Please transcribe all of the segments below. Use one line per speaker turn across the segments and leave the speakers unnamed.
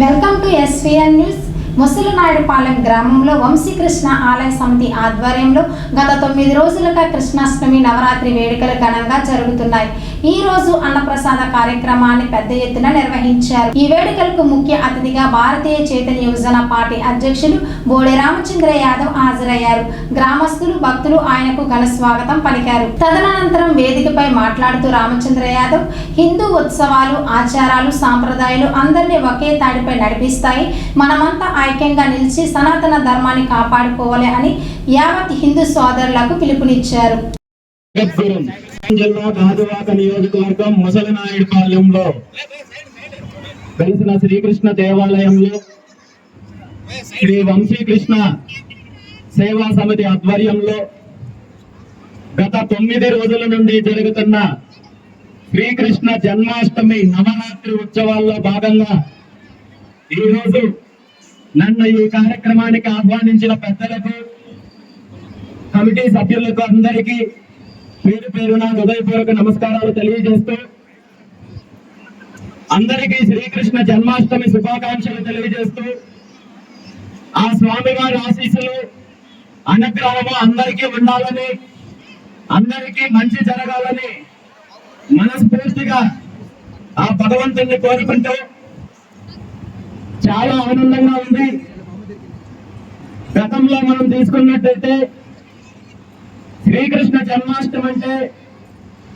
Welcome to SVN news Musalinayudupalem గ్రామంలో వంశీకృష్ణ ఆలయ సమితి ఆధ్వర్యంలో గత తొమ్మిది రోజులుగా కృష్ణాష్టమి నవరాత్రి వేడుకలు ఘనంగా జరుగుతున్నాయి. ఈ రోజు అన్నప్రసాద కార్యక్రమాన్ని పెద్ద ఎత్తున నిర్వహించారు. ఈ వేడుకలకు ముఖ్య అతిథిగా భారతీయ చైతన్య యువజన పార్టీ అధ్యక్షులు బోడే రామచంద్ర యాదవ్ హాజరయ్యారు. గ్రామస్తులు భక్తులు ఆయనకు ఘన స్వాగతం పలికారు. తదనంతరం వేదికపై మాట్లాడుతూ రామచంద్ర యాదవ్ హిందూ ఉత్సవాలు ఆచారాలు సాంప్రదాయాలు అందరినీ ఒకే తాడిపై నడిపిస్తాయి. మనమంతా ఐక్యంగా నిలిచి సనాతన ధర్మాన్ని కాపాడుకోవాలి అని యావత్ హిందూ సోదరులకు పిలుపునిచ్చారు.
జిల్లా గాజువాక నియోజకవర్గం ముసలినాయుడుపాలెంలో వెలిసిన శ్రీకృష్ణ దేవాలయంలో శ్రీ వంశీకృష్ణ సేవా సమితి ఆధ్వర్యంలో గత తొమ్మిది రోజుల నుండి జరుగుతున్న శ్రీకృష్ణ జన్మాష్టమి నవరాత్రి ఉత్సవాల్లో భాగంగా ఈరోజు నన్ను ఈ కార్యక్రమానికి ఆహ్వానించిన పెద్దలకు కమిటీ సభ్యులకు అందరికీ పేరు పేరున హృదయపూర్వక నమస్కారాలు తెలియజేస్తూ అందరికీ శ్రీకృష్ణ జన్మాష్టమి శుభాకాంక్షలు తెలియజేస్తూ ఆ స్వామివారి ఆశీస్సులు అనుగ్రహము అందరికీ ఉండాలని అందరికీ మంచి జరగాలని మనస్ఫూర్తిగా ఆ భగవంతుణ్ణి కోరుకుంటూ చాలా ఆనందంగా ఉంది. గతంలో మనం తీసుకున్నట్టయితే శ్రీకృష్ణ జన్మాష్టమి అంటే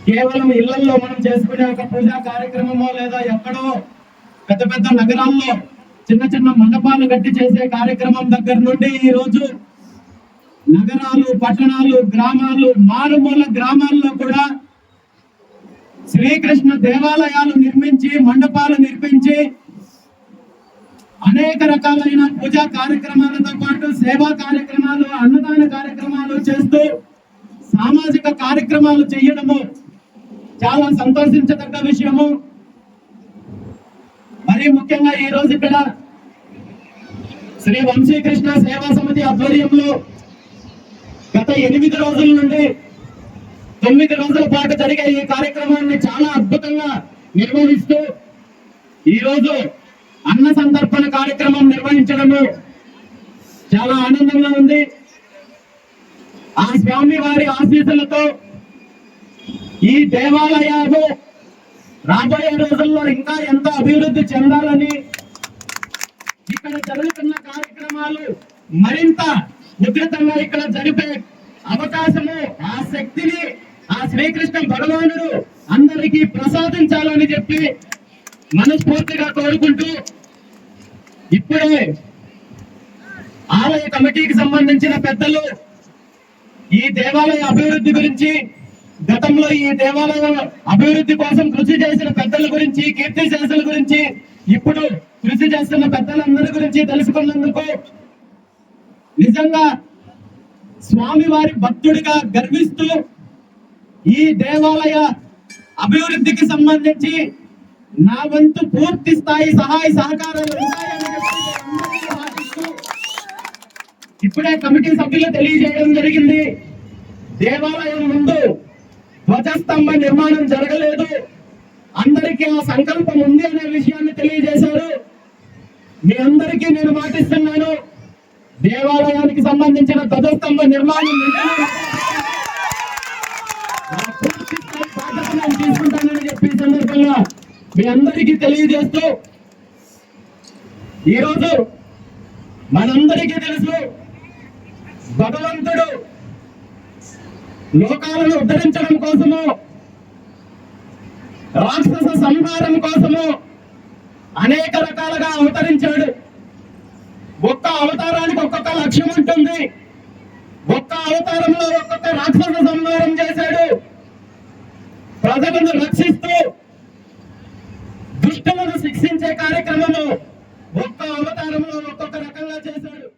కేవలం ఇళ్ళలో మనం చేసుకునే ఒక పూజా కార్యక్రమమో లేదా ఎక్కడో పెద్ద పెద్ద నగరాల్లో చిన్న చిన్న మండపాలు కట్టి చేసే కార్యక్రమం దగ్గర నుండి ఈ రోజు నగరాలు పట్టణాలు గ్రామాలు మారుమూల గ్రామాల్లో కూడా శ్రీకృష్ణ దేవాలయాలు నిర్మించి మండపాలు నిర్మించి అనేక రకాలైన పూజా కార్యక్రమాలతో పాటు సేవా కార్యక్రమాలు అన్నదాన కార్యక్రమాలు చేస్తూ సామాజిక కార్యక్రమాలు చేయడము చాలా సంతోషించదగ్గ విషయము. మరీ ముఖ్యంగా ఈ రోజు ఇక్కడ శ్రీ వంశీకృష్ణ సేవా సమితి ఆధ్వర్యంలో గత ఎనిమిది రోజుల నుండి తొమ్మిది రోజుల పాటు జరిగే ఈ కార్యక్రమాన్ని చాలా అద్భుతంగా నిర్వహిస్తూ ఈ రోజు అన్న సంతర్పణ కార్యక్రమం నిర్వహించడము చాలా ఆనందంగా ఉంది. ఆ స్వామి వారి ఆశీస్సులతో ఈ దేవాలయాలు రాబోయే రోజుల్లో ఇంకా ఎంతో అభివృద్ధి చెందాలని ఇక్కడ జరుగుతున్న కార్యక్రమాలు మరింత ఉధృతంగా ఇక్కడ జరిపే అవకాశము ఆ శక్తిని ఆ శ్రీకృష్ణ భగవానుడు అందరికీ ప్రసాదించాలని చెప్పి మనస్ఫూర్తిగా కోరుకుంటూ ఇప్పుడే ఆలయ కమిటీకి సంబంధించిన పెద్దలు ఈ దేవాలయ అభివృద్ధి గురించి గతంలో ఈ దేవాలయ అభివృద్ధి కోసం కృషి చేసిన పెద్దల గురించి కీర్తి శేషుల గురించి ఇప్పుడు కృషి చేస్తున్న పెద్దలందరి గురించి తెలుసుకున్నందుకు నిజంగా స్వామి వారి భక్తుడిగా గర్విస్తూ ఈ దేవాలయ అభివృద్ధికి సంబంధించి నా వంతు పూర్తి స్థాయి సహాయ సహకారాలు ఉంటాయని ఇప్పుడే కమిటీ సభ్యులు తెలియజేయడం జరిగింది. దేవాలయం ముందు ధ్వజస్తంభ నిర్మాణం జరగలేదు. అందరికీ ఆ సంకల్పం ఉంది అనే విషయాన్ని తెలియజేశారు. మీ అందరికీ నేను మాటిస్తున్నాను. దేవాలయానికి సంబంధించిన ధ్వజస్తంభ నిర్మాణం తీసుకుంటానని చెప్పి సందర్భంగా మీ అందరికీ తెలియజేస్తూ ఈరోజు మనందరికీ తెలుసు భగవంతుడు లోకాలను ఉద్ధరించడం కోసము రాక్షస సంహారం కోసము అనేక రకాలుగా అవతరించాడు. ఒక్క అవతారానికి ఒక్కొక్క లక్ష్యం ఉంటుంది. ఒక్క అవతారంలో ఒక్కొక్క రాక్షస సంహారం చేశాడు. ప్రజలను రక్షిస్తూ దుష్టులను శిక్షించే కార్యక్రమము ఒక్క అవతారంలో ఒక్కొక్క రకంగా చేశాడు.